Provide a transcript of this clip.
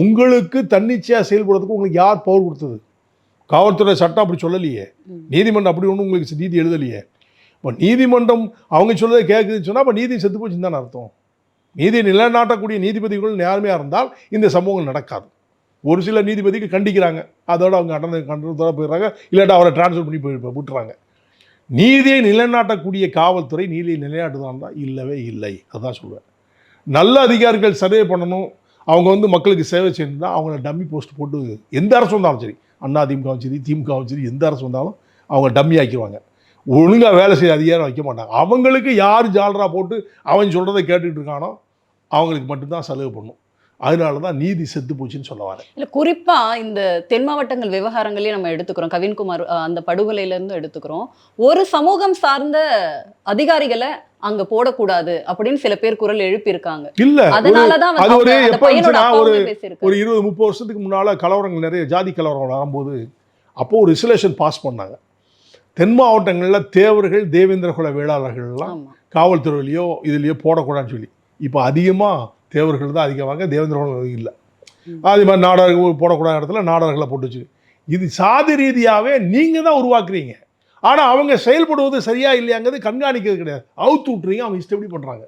உங்களுக்கு தன்னிச்சையாக செயல்படுறதுக்கு உங்களுக்கு யார் பவர் கொடுத்தது? காவல்துறை சட்டம் அப்படி சொல்லலையே. நீதிமன்றம் அப்படி ஒன்றும் உங்களுக்கு நீதி எழுதலையே. இப்போ நீதிமன்றம் அவங்க சொல்றதை கேட்குதுன்னு சொன்னால் அப்போ நீதி செத்து போச்சுன்னு தானே அர்த்தம். நீதியை நிலைநாட்டக்கூடிய நீதிபதிகள் நேர்மையாக இருந்தால் இந்த சம்பவங்கள் நடக்காது. ஒரு சில நீதிபதிக்கு கண்டிக்கிறாங்க. அதோட அவங்க கண்டன கண்டனத்தோட போயிடுறாங்க. இல்லாட்டா அவரை டிரான்ஸ்ஃபர் பண்ணி போய் விட்டுறாங்க. நீதியை நிலைநாட்டக்கூடிய காவல்துறை நீதியை நிலைநாட்டுதான் தான் இல்லவே இல்லை. அதான் சொல்லுவேன் நல்ல அதிகாரிகள் சர்வே பண்ணணும். அவங்க வந்து மக்களுக்கு சேவை செய்யணும்னா அவங்கள டம்மி போஸ்ட் போட்டு எந்த அரசு வந்தாலும் சரி அண்ணா திமுகவும் சரி திமுகவும் சரி எந்த அரசு வந்தாலும் அவங்க டம்மி ஆக்கிடுவாங்க ஒழுங்காக வேலை செய்ய அதிகாரம் வைக்க மாட்டாங்க. அவங்களுக்கு யார் ஜாலராக போட்டு அவன் சொல்கிறத கேட்டுக்கிட்டு இருக்கானோ அவங்களுக்கு மட்டும்தான் செலவு பண்ணும். அதனால தான் நீதி செத்து போச்சுன்னு சொல்ல வரேன். இல்ல குறிப்பா இந்த தென் மாவட்டங்கள் விவகாரங்களே நம்ம எடுத்துக்கிறோம். கவின்குமார் அந்த படுகொலையில இருந்து எடுத்துக்கிறோம். ஒரு சமூகம் சார்ந்த அதிகாரிகளை அங்க போடக்கூடாது அப்படின்னு சில பேர் குரல் எழுப்பியிருக்காங்க. இல்லை அதனாலதான் அது ஒரு எப்ப ஒரு. இருபது முப்பது வருஷத்துக்கு முன்னால் கலவரங்கள் நிறைய ஜாதி கலவரங்கள் வரும்போது அப்போ ஒரு ரிசலேஷன் பாஸ் பண்ணாங்க. தென் மாவட்டங்களில் தேவர்கள் தேவேந்திர குல வேளாளர்கள்லாம் காவல்துறையிலையோ இதுலையோ போடக்கூடாதுன்னு சொல்லி. இப்போ அதிகமாக தேவர்கள் தான் அதிகமாக தேவேந்திர குலம் இல்லை. அதே மாதிரி நாடகங்கள் போடக்கூடாத இடத்துல நாடகங்களை போட்டு வச்சு. இது சாதி ரீதியாகவே நீங்கள் தான் உருவாக்குறீங்க. ஆனால் அவங்க செயல்படுவது சரியா இல்லையாங்கிறது கண்காணிக்கிறது கிடையாது. அவுத்து விட்றீங்க அவங்க இஷ்டப்படி பண்ணுறாங்க